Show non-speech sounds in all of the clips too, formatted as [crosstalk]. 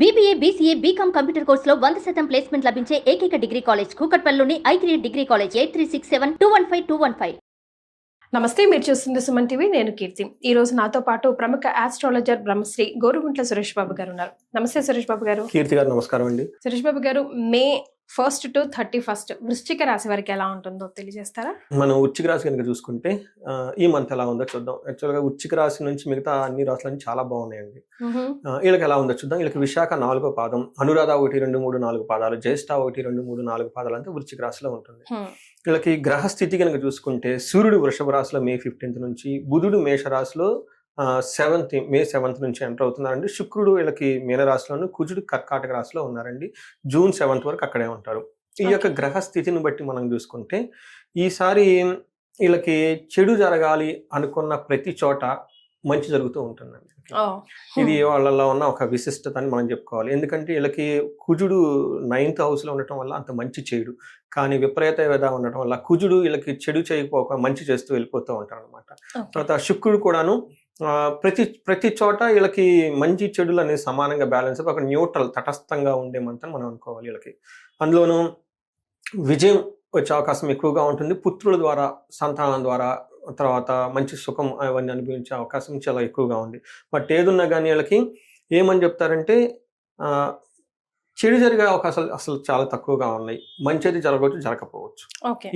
BBA BCA BCom computer కోర్సులో వంద శాతం ప్లేస్మెంట్ లభించే ఏకైక degree college కూకట్పల్లిలోని I three degree college eight three six seven two one five two one five నమస్తే మీరు చూస్తుంది సుమన్ టీవీ నేను కీర్తి. ఈ రోజు నాతో పాటు ప్రముఖ ఆస్ట్రాలజర్ బ్రహ్మశ్రీ గోరుగుంట్ల సురేష్ బాబు గారు ఉన్నారు. నమస్తే సురేష్ బాబు గారు. కీర్తి గారు నమస్కారం అండి. Suresh Babu garu May first to thirty first వృశ్చిక రాశి వారికి ఎలా ఉంటుందో తెలియజేస్తారా? మనం ఉచ్చిక రాశి కనుక చూసుకుంటే ఈ మంత్ ఎలా ఉందో చూద్దాం. యాక్చువల్గా ఉచ్చిక రాశి నుంచి మిగతా అన్ని రాశులన్నీ చాలా బాగున్నాయండి. వీళ్ళకి ఎలా ఉందో చూద్దాం. వీళ్ళకి విశాఖ నాలుగో పాదం అనురాధ ఒకటి రెండు మూడు నాలుగు పాదాలు జ్యేష్ఠ ఒకటి రెండు మూడు నాలుగు పాదాలు అంటే వృచ్చిక రాశిలో ఉంటుంది. వీళ్ళకి గ్రహ స్థితి కనుక చూసుకుంటే సూర్యుడు వృషభ రాశిలో మే ఫిఫ్టీన్త్ నుంచి బుధుడు మేష రాశిలో సెవెంత్ మే సెవెంత్ నుంచి ఎంటర్ అవుతున్నారండి. శుక్రుడు వీళ్ళకి మీన రాశిలోను కుజుడు కర్కాటక రాశిలో ఉన్నారండి. జూన్ సెవెంత్ వరకు అక్కడే ఉంటారు. ఈ యొక్క గ్రహ స్థితిని బట్టి మనం చూసుకుంటే ఈసారి వీళ్ళకి చెడు జరగాలి అనుకున్న ప్రతి చోట మంచి జరుగుతూ ఉంటుందండి. ఇది వాళ్ళలో ఉన్న ఒక విశిష్టత అని మనం చెప్పుకోవాలి. ఎందుకంటే వీళ్ళకి కుజుడు నైన్త్ హౌస్లో ఉండటం వల్ల అంత మంచి చేయడు కానీ విపరీత వేద ఉండటం వల్ల కుజుడు వీళ్ళకి చెడు చేయకపోక మంచి చేస్తూ వెళ్ళిపోతూ ఉంటారు అనమాట. తర్వాత శుక్రుడు కూడాను ప్రతి ప్రతి చోట వీళ్ళకి మంచి చెడులు అనేది సమానంగా బ్యాలెన్స్ ఒక న్యూట్రల్ తటస్థంగా ఉండే మనం అనుకోవాలి వీళ్ళకి. అందులోనూ విజయం వచ్చే అవకాశం ఎక్కువగా ఉంటుంది. పుత్రుల ద్వారా సంతానం ద్వారా తర్వాత మంచి సుఖం అవన్నీ అనుభవించే అవకాశం చాలా ఎక్కువగా ఉంది. బట్ ఏదున్నా కానీ వీళ్ళకి ఏమని చెప్తారంటే చెడు జరిగే అవకాశాలు అసలు చాలా తక్కువగా ఉన్నాయి. మంచిది జరగవచ్చు జరగకపోవచ్చు.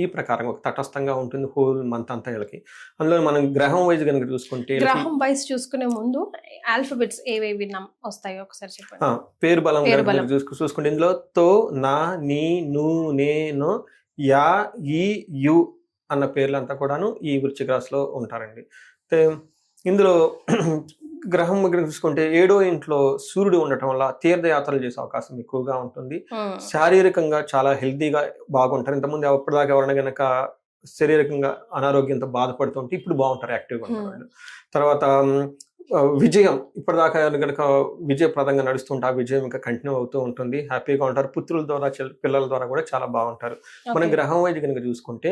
ఈ ప్రకారం ఒక తటస్థంగా ఉంటుంది హోల్ మంత్ అంతా వీళ్ళకి. అందులో మనం గ్రహం వైజ్ కనుక చూసుకుంటే గ్రహం వైస్ చూసుకునే ముందు ఆల్ఫబెట్స్ ఏవేవి వస్తాయో ఒకసారి చెప్పండి. పేరు బలం. చూసుకు చూసుకుంటే ఇందులో తో నా నీ ను నే నో యా ఈ యు అన్న పేర్లు అంతా కూడాను ఈ వృశ్చిక రాశిలో ఉంటారండి. ఇందులో గ్రహం దగ్గర చూసుకుంటే ఏడో ఇంట్లో సూర్యుడు ఉండటం వల్ల తీర్థయాత్రలు చేసే అవకాశం ఎక్కువగా ఉంటుంది. శారీరకంగా చాలా హెల్తీగా బాగుంటారు. ఇంతకుముందు ఎప్పటిదాకా ఎవరైనా గనక శారీరకంగా అనారోగ్యంతో బాధపడుతుంటే ఇప్పుడు బాగుంటారు యాక్టివ్గా ఉంటారు. తర్వాత విజయం. ఇప్పటిదాకా గనక విజయప్రదంగా నడుస్తుంటే ఆ విజయం ఇంకా కంటిన్యూ అవుతూ ఉంటుంది. హ్యాపీగా ఉంటారు. పుత్రుల ద్వారా పిల్లల ద్వారా కూడా చాలా బాగుంటారు. మన. గ్రహం వైద్య కనుక చూసుకుంటే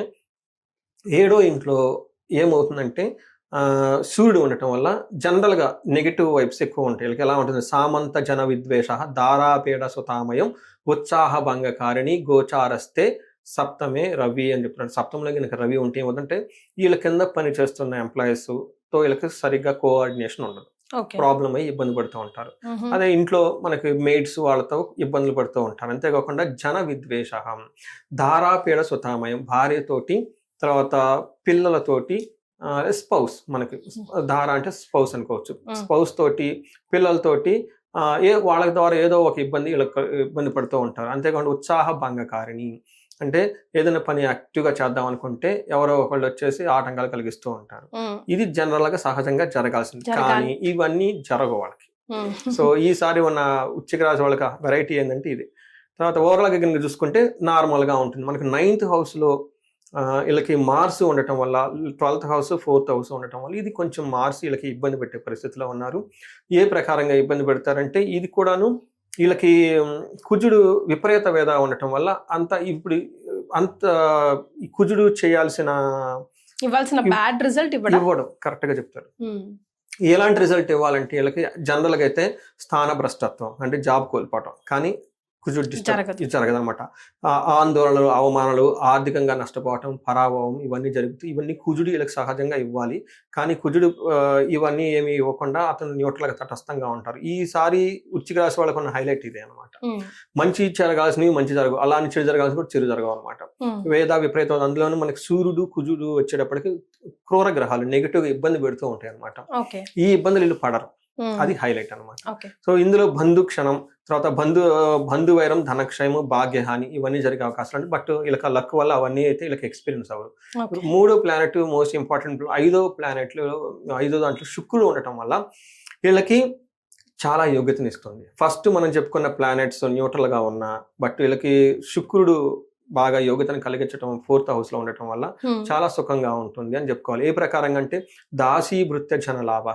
ఏడో ఇంట్లో ఏమవుతుందంటే సూర్యుడు ఉండటం వల్ల జనరల్గా నెగిటివ్ వైబ్స్ ఎక్కువ ఉంటాయి. వీళ్ళకి ఎలా ఉంటుంది? సామంత జన విద్వేష దారాపీడ సుతామయం ఉత్సాహ భంగకారిణి గోచారస్తే సప్తమే రవి అని చెప్తున్నాడు సప్తంలో కనుక రవి ఉంటే ఏమవుతుందంటే వీళ్ళ కింద పని చేస్తున్న ఎంప్లాయీస్తో వీళ్ళకి సరిగ్గా కోఆర్డినేషన్ ఉండదు. ప్రాబ్లం అయ్యి ఇబ్బంది పడుతూ ఉంటారు. అదే ఇంట్లో మనకి మెయిడ్స్ వాళ్ళతో ఇబ్బందులు పడుతూ ఉంటారు. అంతేకాకుండా జన విద్వేష ధారాపీడ సుతామయం భార్యతోటి తర్వాత పిల్లలతోటి స్పౌస్ మనకి. ధార అంటే స్పౌస్ అనుకోవచ్చు. స్పౌస్ తోటి పిల్లలతోటి ఏ వాళ్ళ ద్వారా ఏదో ఒక ఇబ్బంది ఇబ్బంది పడుతూ ఉంటారు. అంతేకాకుండా ఉత్సాహ భంగకారిణి. అంటే ఏదైనా పని యాక్టివ్గా చేద్దాం అనుకుంటే ఎవరో ఒకళ్ళు వచ్చేసి ఆటంకాలు కలిగిస్తూ ఉంటారు. ఇది జనరల్గా సహజంగా జరగాల్సింది. జరగాలి. కానీ ఇవన్నీ జరగవు వాళ్ళకి. సో ఈసారి ఉన్న ఉచ్చిక రాశి వాళ్ళకి వెరైటీ ఏంటంటే ఇది. తర్వాత ఓవరాల్గా కనుక చూసుకుంటే నార్మల్గా ఉంటుంది. మనకి నైన్త్ హౌస్లో వీళ్ళకి మార్స్ ఉండటం వల్ల ట్వెల్త్ హౌస్ ఫోర్త్ హౌస్ ఉండటం వల్ల ఇది కొంచెం మార్స్ వీళ్ళకి ఇబ్బంది పెట్టే పరిస్థితిలో ఉన్నారు. ఏ ప్రకారంగా ఇబ్బంది పెడతారంటే ఇది కూడాను వీళ్ళకి కుజుడు విపరీత వేద ఉండటం వల్ల అంత ఇప్పుడు అంత ఈ కుజుడు చేయాల్సిన ఇవ్వాల్సిన బ్యాడ్ రిజల్ట్ ఇవ్వడం? ఇవ్వడం కరెక్ట్గా చెప్తారు. ఎలాంటి రిజల్ట్ ఇవ్వాలంటే వీళ్ళకి జనరల్గా అయితే స్థాన భ్రష్టత్వం అంటే జాబ్ కోల్పోవటం. కానీ కుజుడు జరగదు. డిస్టర్బ్ ఇది జరగదన్నమాట ఆ ఆందోళనలు అవమానాలు ఆర్థికంగా నష్టపోవటం పరాభవం ఇవన్నీ జరుగుతాయి ఇవన్నీ కుజుడు వీళ్ళకి సహజంగా ఇవ్వాలి కానీ కుజుడు ఇవన్నీ ఏమి ఇవ్వకుండా అతను న్యూట్రల్గా తటస్థంగా ఉంటారు ఈసారి ఉచ్చిక రాశి వాళ్ళకు ఉన్న హైలైట్ ఇదే అనమాట. మంచి జరగాల్సినవి మంచి జరగవు అలానే చెడు జరగాల్సి కూడా చెడు జరగవు అనమాట. వేద విపరీతం అందులోనూ మనకి సూర్యుడు కుజుడు వచ్చేటప్పటికి క్రూర గ్రహాలు నెగిటివ్గా ఇబ్బంది పెడుతూ ఉంటాయి అనమాట ఈ ఇబ్బందులు వీళ్ళు పడరు. అది హైలైట్ అన్నమాట. ఓకే. సో ఇందులో బంధు క్షణం తర్వాత బంధు బంధు వైరం ధనక్షయము భాగ్యహాని ఇవన్నీ జరిగే అవకాశాలు బట్ వీళ్ళకి లక్ వల్ల అవన్నీ అయితే వీళ్ళకి ఎక్స్పీరియన్స్ అవ్వరు. మూడో ప్లానెట్ మోస్ట్ ఇంపార్టెంట్ ఐదో ప్లానెట్లు ఐదో దాంట్లో శుక్రుడు ఉండటం వల్ల వీళ్ళకి చాలా యోగ్యతని ఇస్తుంది. ఫస్ట్ మనం చెప్పుకున్న ప్లానెట్స్ న్యూట్రల్గా ఉన్నా బట్ వీళ్ళకి శుక్రుడు బాగా యోగ్యతను కలిగించడం ఫోర్త్ హౌస్లో ఉండటం వల్ల. చాలా సుఖంగా ఉంటుంది అని చెప్పుకోవాలి. ఏ ప్రకారంగా అంటే దాసీ భృత్య జన లాభ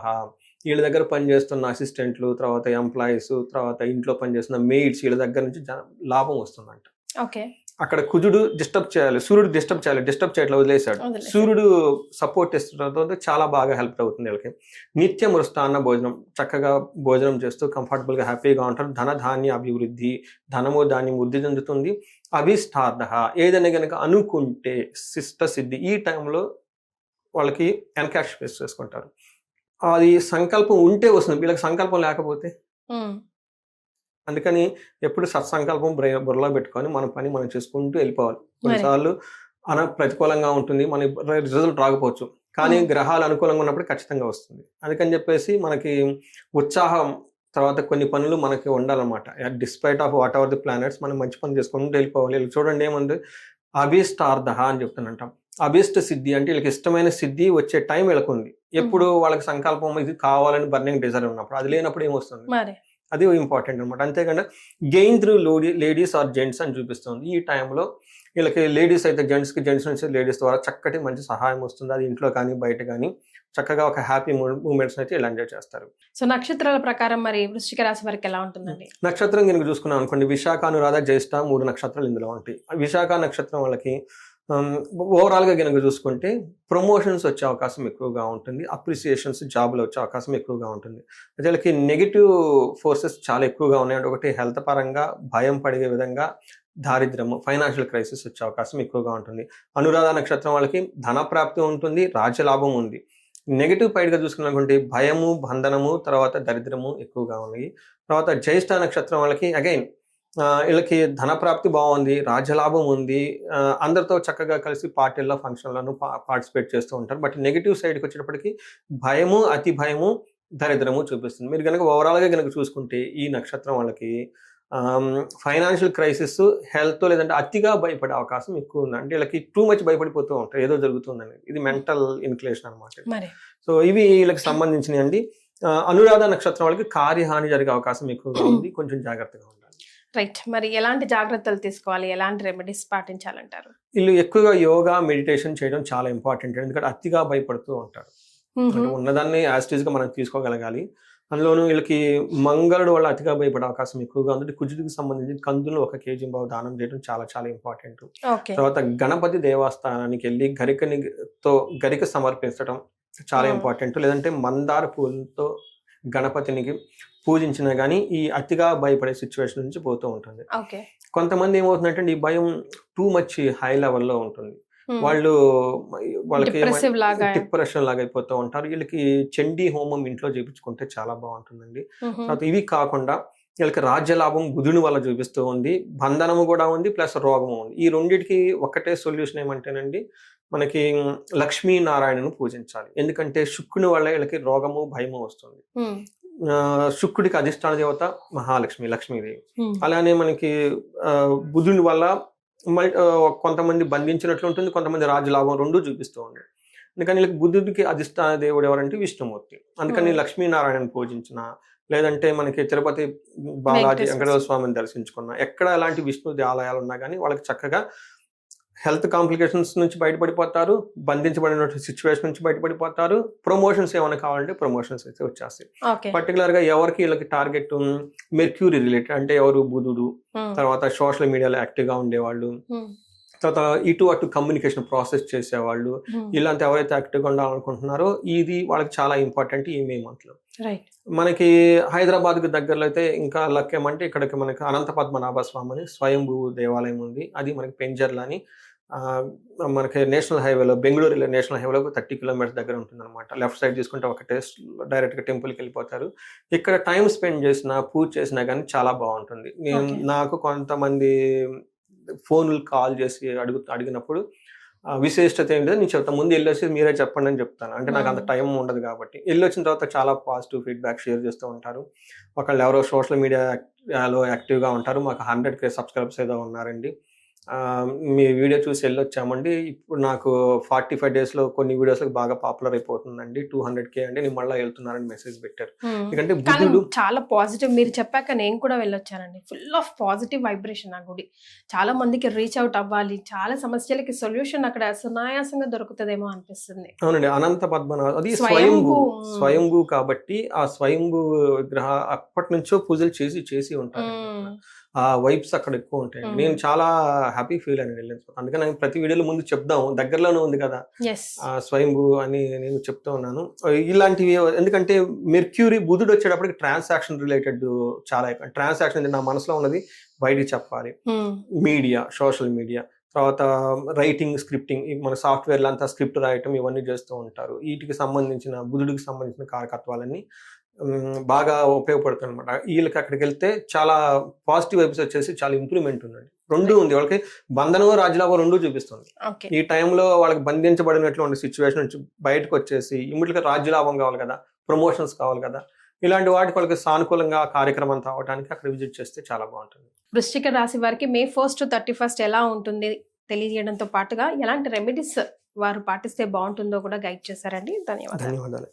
వీళ్ళ దగ్గర పనిచేస్తున్న అసిస్టెంట్లు తర్వాత ఎంప్లాయీస్ తర్వాత ఇంట్లో పనిచేస్తున్న మెయిడ్స్ వీళ్ళ దగ్గర నుంచి లాభం వస్తుందంట. ఓకే. అక్కడ కుజుడు డిస్టర్బ్ చేయాలి సూర్యుడు డిస్టర్బ్ చేయాలి డిస్టర్బ్ చేయట్లా వదిలేశాడు. సూర్యుడు సపోర్ట్ ఇస్తుండటంతో చాలా బాగా హెల్ప్ అవుతుంది వీళ్ళకి. నిత్యం మృష్టాన్న భోజనం చక్కగా భోజనం చేస్తూ comfortable గా హ్యాపీగా ఉంటారు ధన ధాన్య అభివృద్ధి ధనము ధాన్యం వృద్ధి చెందుతుంది. అభిష్టార్థ ఏదైనా కనుక అనుకుంటే శిష్ట సిద్ధి ఈ టైంలో వాళ్ళకి ఎన్కాష్ ఫేస్ చేసుకుంటారు. అది సంకల్పం ఉంటే వస్తుంది. వీళ్ళకి సంకల్పం లేకపోతే. అందుకని ఎప్పుడు సత్సంకల్పం బ్రె- బుర్రలో పెట్టుకొని మన పని మనం చేసుకుంటూ వెళ్ళిపోవాలి. కొన్నిసార్లు అన ప్రతికూలంగా ఉంటుంది. మన రిజల్ట్ రాకపోవచ్చు. కానీ. గ్రహాలు అనుకూలంగా ఉన్నప్పుడు ఖచ్చితంగా వస్తుంది. అందుకని చెప్పేసి మనకి ఉత్సాహం తర్వాత కొన్ని పనులు మనకి ఉండాలన్నమాట. Despite of what ever the planets మనం మంచి పని చేసుకుంటూ వెళ్ళిపోవాలి. వీళ్ళు చూడండి ఏముంది? అభిష్టార్థ అని చెప్తానంటాం అభిష్ట సిద్ధి అంటే వీళ్ళకి ఇష్టమైన సిద్ధి వచ్చే టైం వీళ్ళకి ఉంది ఎప్పుడు వాళ్ళకి సంకల్పం ఇది కావాలని బర్నింగ్ డిజైర్ ఉన్నప్పుడు అది లేనప్పుడు ఏమొస్తుంది? మరి. అది ఇంపార్టెంట్ అనమాట అంతేకాకుండా గెయిన్ త్రూ లోడీ లేడీస్ ఆర్ జెంట్స్ అని చూపిస్తుంది. ఈ టైంలో వీళ్ళకి లేడీస్ అయితే జెంట్స్కి జెంట్స్ నుంచి లేడీస్ ద్వారా చక్కటి మంచి సహాయం వస్తుంది. అది ఇంట్లో కానీ బయట కానీ చక్కగా ఒక హ్యాపీ మూమెంట్స్ అయితే ఇలా ఎంజాయ్ చేస్తారు. సో నక్షత్రాల ప్రకారం మరి వృశ్చిక రాశి వారికి ఎలా ఉంటుందండి? నక్షత్రం కనుక చూసుకున్నాం అనుకోండి విశాఖ అనురాధ జ్యేష్ఠ మూడు నక్షత్రాలు ఇందులో ఉంటాయి. విశాఖ నక్షత్రం వాళ్ళకి Um, ఓవరాల్గా కనుక చూసుకుంటే ప్రమోషన్స్ వచ్చే అవకాశం ఎక్కువగా ఉంటుంది. అప్రిసియేషన్స్ జాబ్లో వచ్చే అవకాశం ఎక్కువగా ఉంటుంది. ప్రజలకి నెగిటివ్ ఫోర్సెస్ చాలా ఎక్కువగా ఉన్నాయి అంటే ఒకటి హెల్త్ పరంగా భయం పడే విధంగా దారిద్రము ఫైనాన్షియల్ క్రైసిస్ వచ్చే అవకాశం ఎక్కువగా ఉంటుంది. అనురాధ నక్షత్రం వాళ్ళకి ధన ప్రాప్తి ఉంటుంది రాజ్యలాభం ఉంది. నెగిటివ్ పైడ్గా చూసుకున్నటువంటి భయము బంధనము తర్వాత దరిద్రము ఎక్కువగా ఉన్నాయి. తర్వాత జ్యేష్ఠ నక్షత్రం వాళ్ళకి అగైన్ వీళ్ళకి ధన ప్రాప్తి బాగుంది రాజ్యలాభం ఉంది. అందరితో చక్కగా కలిసి పార్టీల్లో ఫంక్షన్లను పార్టిసిపేట్ చేస్తూ ఉంటారు. బట్ నెగిటివ్ సైడ్కి వచ్చేటప్పటికి భయము అతి భయము దరిద్రము చూపిస్తుంది. మీరు కనుక ఓవరాల్గా కనుక చూసుకుంటే ఈ నక్షత్రం వాళ్ళకి ఫైనాన్షియల్ క్రైసిస్ హెల్త్ లేదంటే అతిగా భయపడే అవకాశం ఎక్కువ ఉంది. అంటే వీళ్ళకి టూ మచ్ భయపడిపోతూ ఉంటారు. ఏదో జరుగుతుందని. ఇది మెంటల్ ఇన్క్లేషన్ అనమాట సో ఇవి వీళ్ళకి సంబంధించినవి అండి అనురాధ నక్షత్రం వాళ్ళకి కార్యహాని జరిగే అవకాశం ఎక్కువగా [clears throat] ఉంది. కొంచెం జాగ్రత్తగా ఉండాలి. రైట్. మరి ఎలాంటి జాగ్రత్తలు తీసుకోవాలి? ఎలాంటి రెమెడీస్ పాటించాలంటారు? వీళ్ళు ఎక్కువగా యోగా మెడిటేషన్ చేయడం చాలా ఇంపార్టెంట్ ఎందుకంటే అతిగా భయపడుతూ ఉంటారు. ఉన్నదాన్ని యాస్టీజ్గా మనం తీసుకోగలగాలి. అందులోనూ వీళ్ళకి మంగళుడు వల్ల అతిగా భయపడే అవకాశం ఎక్కువగా ఉంది. కుజుడికి సంబంధించి కందులు ఒక కేజీ బావు దానం చేయడం చాలా చాలా ఇంపార్టెంట్. తర్వాత గణపతి దేవస్థానానికి వెళ్ళి గరికని తో గరిక సమర్పించడం చాలా. ఇంపార్టెంట్. లేదంటే మందార పూలతో గణపతినికి పూజించినా కానీ ఈ అతిగా భయపడే సిచ్యువేషన్ నుంచి పోతూ ఉంటుంది. కొంతమంది ఏమవుతుందంటే ఈ భయం టూ మచ్ హై లెవెల్లో ఉంటుంది. వాళ్ళు వాళ్ళకి డిప్రెషన్ లాగా. అయిపోతూ ఉంటారు. వీళ్ళకి చండీ హోమం ఇంట్లో చేపించుకుంటే చాలా బాగుంటుందండి. తర్వాత ఇవి కాకుండా వీళ్ళకి రాజ్యలాభం బుధుని వల్ల చూపిస్తూ ఉంది బంధనము కూడా ఉంది ప్లస్ రోగము ఉంది. ఈ రెండిటికి ఒకటే సొల్యూషన్ ఏమంటేనండి మనకి లక్ష్మీనారాయణను పూజించాలి. ఎందుకంటే శుక్రుని వల్ల వీళ్ళకి రోగము భయము వస్తుంది. శుక్రుడికి అధిష్టాన దేవత మహాలక్ష్మి లక్ష్మీదేవి. అలానే మనకి ఆ, బుధుని వల్ల కొంతమంది బంధించినట్లు ఉంటుంది కొంతమంది రాజలాభం రెండు చూపిస్తూ ఉంది. అందుకని వీళ్ళకి బుద్ధుడికి అధిష్టాన దేవుడు ఎవరంటే విష్ణుమూర్తి. అందుకని Hmm. లక్ష్మీనారాయణ పూజించిన లేదంటే మనకి తిరుపతి బాలాజీ వెంకటేశ్వర స్వామిని దర్శించుకున్న ఎక్కడ ఎలాంటి విష్ణు ఆలయాలు ఉన్నా కానీ వాళ్ళకి చక్కగా హెల్త్ కాంప్లికేషన్స్ నుంచి బయటపడిపోతారు బంధించబడిన సిచ్యువేషన్ నుంచి బయటపడిపోతారు ప్రమోషన్స్ ఏమైనా కావాలంటే ప్రమోషన్స్ అయితే వచ్చేస్తాయి పర్టికులర్గా ఎవరికి వీళ్ళకి టార్గెట్ మెర్క్యూరీ రిలేటెడ్ అంటే ఎవరు బుధుడు. తర్వాత సోషల్ మీడియాలో యాక్టివ్గా ఉండేవాళ్ళు. తర్వాత ఇటు అటు కమ్యూనికేషన్ ప్రాసెస్ చేసేవాళ్ళు. మ్మ్. ఇలాంటి ఎవరైతే యాక్టివ్గా ఉండాలనుకుంటున్నారో ఇది వాళ్ళకి చాలా ఇంపార్టెంట్ ఈ మే మంత్లో రైట్ మనకి హైదరాబాద్కి దగ్గరలో అయితే ఇంకా లక్ ఏమంటే ఇక్కడికి మనకి అనంత పద్మనాభ స్వామి అని స్వయంభూ దేవాలయం ఉంది. అది మనకి పెంజర్ల అని మనకి నేషనల్ హైవేలో బెంగళూరు నేషనల్ హైవేలో థర్టీ కిలోమీటర్స్ దగ్గర ఉంటుంది అనమాట లెఫ్ట్ సైడ్ తీసుకుంటే ఒకటే డైరెక్ట్గా టెంపుల్కి వెళ్ళిపోతారు. ఇక్కడ టైం స్పెండ్ చేసినా పూజ చేసినా కానీ చాలా బాగుంటుంది. నేను. నాకు కొంతమంది ఫోన్లు కాల్ చేసి అడుగు అడిగినప్పుడు ఆ, విశిష్టత ఏంటో నేను చెప్తాను ముందు వెళ్ళొచ్చి మీరే చెప్పండి అని చెప్తాను. అంటే నాకు అంత. టైం ఉండదు కాబట్టి. వెళ్ళి వచ్చిన తర్వాత చాలా పాజిటివ్ ఫీడ్బ్యాక్ షేర్ చేస్తూ ఉంటారు. ఒకళ్ళు ఎవరో సోషల్ మీడియాలో యాక్టివ్గా ఉంటారు. మాకు హండ్రెడ్ కే సబ్స్క్రైబర్స్ ఏదో ఉన్నారండి. మీ వీడియో చూసి వెళ్ళొచ్చామండి. ఇప్పుడు నాకు ఫార్టీ ఫైవ్ డేస్లో కొన్ని వీడియోస్కి బాగా పాపులర్ అయిపోతుందండి. టూ హండ్రెడ్ కే అండి. నేను మళ్ళీ వెళ్తున్నారని మెసేజ్ పెట్టారు. ఎందుకంటే బుద్ధుడు చాలా పాజిటివ్. మీరు చెప్పాక నేను కూడా వెళ్ళొచ్చానండి. ఫుల్ ఆఫ్ పాజిటివ్ వైబ్రేషన్ ఆ గుడి. చాలా మందికి రీచ్ అవుట్ అవ్వాలి. చాలా సమస్యలకి సొల్యూషన్ అక్కడ సునాయాసంగా దొరుకుతుందేమో అనిపిస్తుంది. అవునండి. అనంత పద్మనాభ అది స్వయంభూ. స్వయంభూ. కాబట్టి ఆ స్వయంభూ విగ్రహ అప్పటి నుంచో పూజలు చేసి చేసి ఉంటారు. ఆ వైబ్స్ అక్కడ ఎక్కువ ఉంటాయి. నేను చాలా హ్యాపీ ఫీల్ అని వెళ్ళిన అందుకని నేను ప్రతి వీడియోలో ముందు చెప్దాం. దగ్గరలోనే ఉంది కదా. స్వయంభూ అని నేను చెప్తూ ఉన్నాను. ఇలాంటివి ఎందుకంటే మెర్క్యూరీ బుధుడు వచ్చేటప్పటికి ట్రాన్సాక్షన్ రిలేటెడ్ చాలా ట్రాన్సాక్షన్ నా మనసులో ఉన్నది బయటికి చెప్పాలి. మీడియా సోషల్ మీడియా తర్వాత రైటింగ్ స్క్రిప్టింగ్ మన సాఫ్ట్వేర్లు అంతా స్క్రిప్ట్ రాయటం ఇవన్నీ చేస్తూ ఉంటారు. వీటికి సంబంధించిన బుధుడికి సంబంధించిన కారకత్వాలన్నీ ఉమ్, బాగా ఉపయోగపడుతుంది అనమాట వీళ్ళకి అక్కడికి వెళ్తే చాలా పాజిటివ్ వైబ్స్ వచ్చేసి చాలా ఇంప్రూవ్మెంట్ ఉందండి. రెండు ఉంది. వాళ్ళకి బంధనం రాజులాభం రెండు చూపిస్తుంది. ఈ టైంలో వాళ్ళకి బంధించబడినటువంటి సిచ్యువేషన్ నుంచి బయటకు వచ్చేసి ఇమ్మీడియట్గా రాజ్యలాభం కావాలి కదా ప్రమోషన్స్ కావాలి కదా ఇలాంటి వాటికి వాళ్ళకి సానుకూలంగా కార్యక్రమం అంతా అవడానికి అక్కడ విజిట్ చేస్తే చాలా బాగుంటుంది. వృశ్చిక రాశి వారికి మే ఫస్ట్ థర్టీ ఫస్ట్ ఎలా ఉంటుంది తెలియజేయడంతో పాటుగా ఎలాంటి రెమెడీస్ వారు పాటిస్తే బాగుంటుందో కూడా గైడ్ చేశారండి. ధన్యవాదాలు. ధన్యవాదాలు.